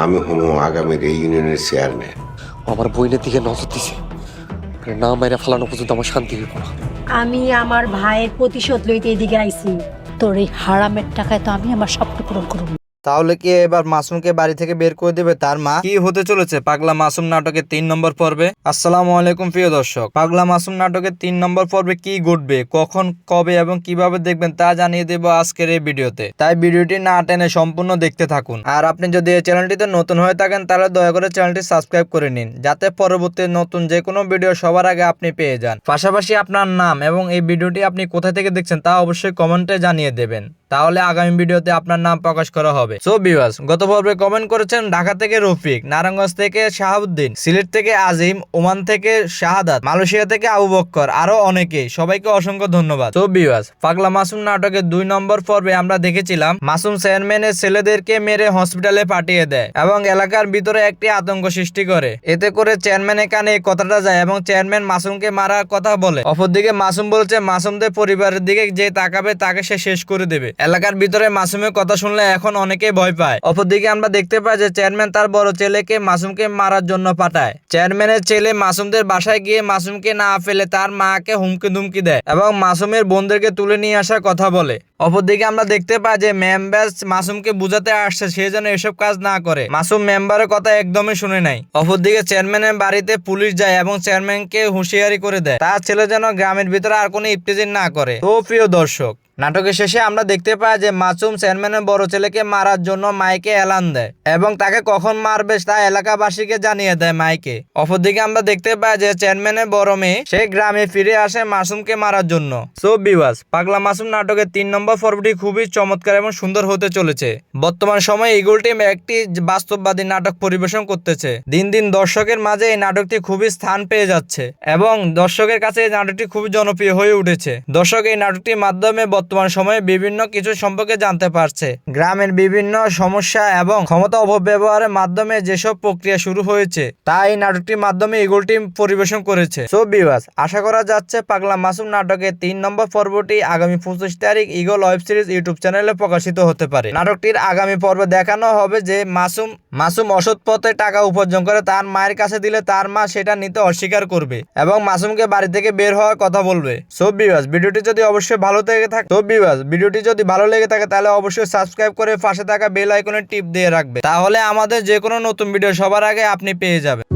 আমি হমু আগামীর এই ইউনিয়নের চেয়ারম্যান আমার বইনের দিকে নজর দিছে। না মাইরা ফালানো পর্যন্ত আমার শান্তি হইব না। আমি আমার ভাইয়ের প্রতিশোধ লইতে এদিকে আইছি। তোর এই হারামের টাকায় তো আমি আমার স্বপ্ন পূরণ করব। তাহলে কি এবার মাসুমকে বাড়ি থেকে বের করে দেবে তার মা? কি হতে চলেছে? পাগলা মাসুম নাটকের তিন নম্বর পর্বে? আসসালামু আলাইকুম, প্রিয় দর্শক। পাগলা মাসুম নাটকের তিন নম্বর পর্বে কি ঘটবে, কখন, কবে এবং কীভাবে দেখবেন তা জানিয়ে দেবো আজকের এই ভিডিওতে। তাই ভিডিওটি না টেনে সম্পূর্ণ দেখতে থাকুন। আর আপনি যদি এই চ্যানেলটিতে নতুন হয়ে থাকেন, তাহলে দয়া করে চ্যানেলটি সাবস্ক্রাইব করে নিন, যাতে পরবর্তী নতুন যে কোনো ভিডিও সবার আগে আপনি পেয়ে যান। পাশাপাশি আপনার নাম এবং এই ভিডিওটি আপনি কোথা থেকে দেখছেন তা অবশ্যই কমেন্টে জানিয়ে দেবেন। তাহলে আগামী ভিডিওতে আপনার নাম প্রকাশ করা হবে। সো বিওয়াস গত পর্বে কমেন্ট করেছেন ঢাকা থেকে রফিক, নারায়ণগঞ্জ থেকে শাহাবুদ্দিন, সিলেট থেকে আজিম, ওমান থেকে শাহাদাত, মালয়েশিয়া থেকে আবু বক্কর, আরও অনেকে। সবাইকে অসংখ্য ধন্যবাদ। সো বিওয়াস পাগলা মাসুম নাটকের দুই নম্বর পর্বে আমরা দেখেছিলাম, মাসুম চেয়ারম্যানের ছেলেদেরকে মেরে হসপিটালে পাঠিয়ে দেয় এবং এলাকার ভিতরে একটি আতঙ্ক সৃষ্টি করে। এতে করে চেয়ারম্যানের কানে কথাটা যায় এবং চেয়ারম্যান মাসুমকে মারার কথা বলে। অপরদিকে মাসুম বলছে, মাসুমদের পরিবারের দিকে যে তাকাবে, তাকে সে শেষ করে দেবে। এলাকার ভিতরে মাসুমের কথা শুনলে এখন অনেকেই ভয় পায়। অপরদিকে আমরা দেখতে পাই যে চেয়ারম্যান তার বড় ছেলেকে মাসুমকে মারার জন্য পাঠায়। চেয়ারম্যানের ছেলে মাসুমদের বাসায় গিয়ে মাসুমকে না ফেলে তার মাকে হুমকি ধুমকি দেয় এবং মাসুমের বোনদেরকে তুলে নিয়ে আসার কথা বলে। অপরদিকে আমরা দেখতে পাই যে মেম্বার মাসুমকে বুঝাতে আসছে সে যেন এসব কাজ না করে। মাসুম মেম্বারের কথা একদমই শুনে নাই। অপরদিকে চেয়ারম্যানের বাড়িতে পুলিশ যায় এবং চেয়ারম্যানকে হুঁশিয়ারি করে দেয়। তার ছেলে যেন গ্রামের ভিতরে আর কোনো ইফতিজিন না করে। তো প্রিয় দর্শক নাটকের শেষে আমরা দেখতে পাই যে মাসুম চেয়ারম্যানের বড় ছেলেকে মারার জন্য মাইকে এলান দেয় এবং তাকে কখন মারবে তা এলাকাবাসীকে জানিয়ে দেয় মাইকে। অপরদিকে আমরা দেখতে পাই যে চেয়ারম্যানের বড় মেয়ে, সে গ্রামে ফিরে আসে মাসুমকে মারার জন্য। সো বিবাস পাগলা মাসুম নাটকের তিন নম্বর পর্বটি খুবই চমৎকার এবং সুন্দর হতে চলেছে। বর্তমান সময়ে ইগল টিম একটি বাস্তববাদী নাটক পরিবেশন করতেছে। দিন দিন দর্শকের মাঝে এই নাটকটি খুবই স্থান পেয়ে যাচ্ছে এবং দর্শকের কাছে এই নাটকটি খুবই জনপ্রিয় হয়ে উঠেছে। দর্শক এই নাটকটির মাধ্যমে বর্তমান সময়ে বিভিন্ন কিছু সম্পর্কে জানতে পারছে। গ্রামের বিভিন্ন সমস্যা এবং ক্ষমতা অপব্যবহারের মাধ্যমে যেসব প্রক্রিয়া শুরু হয়েছে, তা এই নাটকটির মাধ্যমে ইগল টিম পরিবেশন করেছে। সো বিবাস আশা করা যাচ্ছে পাগলা মাসুম নাটকের তিন নম্বর পর্বটি আগামী পঁচিশ তারিখ ইগল ওয়েব সিরিজ ইউটিউব চ্যানেলে প্রকাশিত হতে পারে। নাটকটির আগামী পর্বে দেখানো হবে যে মাসুম মাসুম অসৎ পথে টাকা উপার্জন করে তার মায়ের কাছে দিলে তার মা সেটা নিতে অস্বীকার করবে এবং মাসুমকে বাড়ি থেকে বের হওয়ার কথা বলবে। সো বিবাস ভিডিওটি যদি অবশ্যই ভালো থেকে থাকে তো বিবাস ভিডিওটি যদি ভালো লেগে থাকে তাহলে অবশ্যই সাবস্ক্রাইব করে পাশে থাকা বেল আইকনে টিপ দিয়ে রাখবে। তাহলে আমাদের যে কোনো নতুন ভিডিও সবার আগে আপনি পেয়ে যাবেন।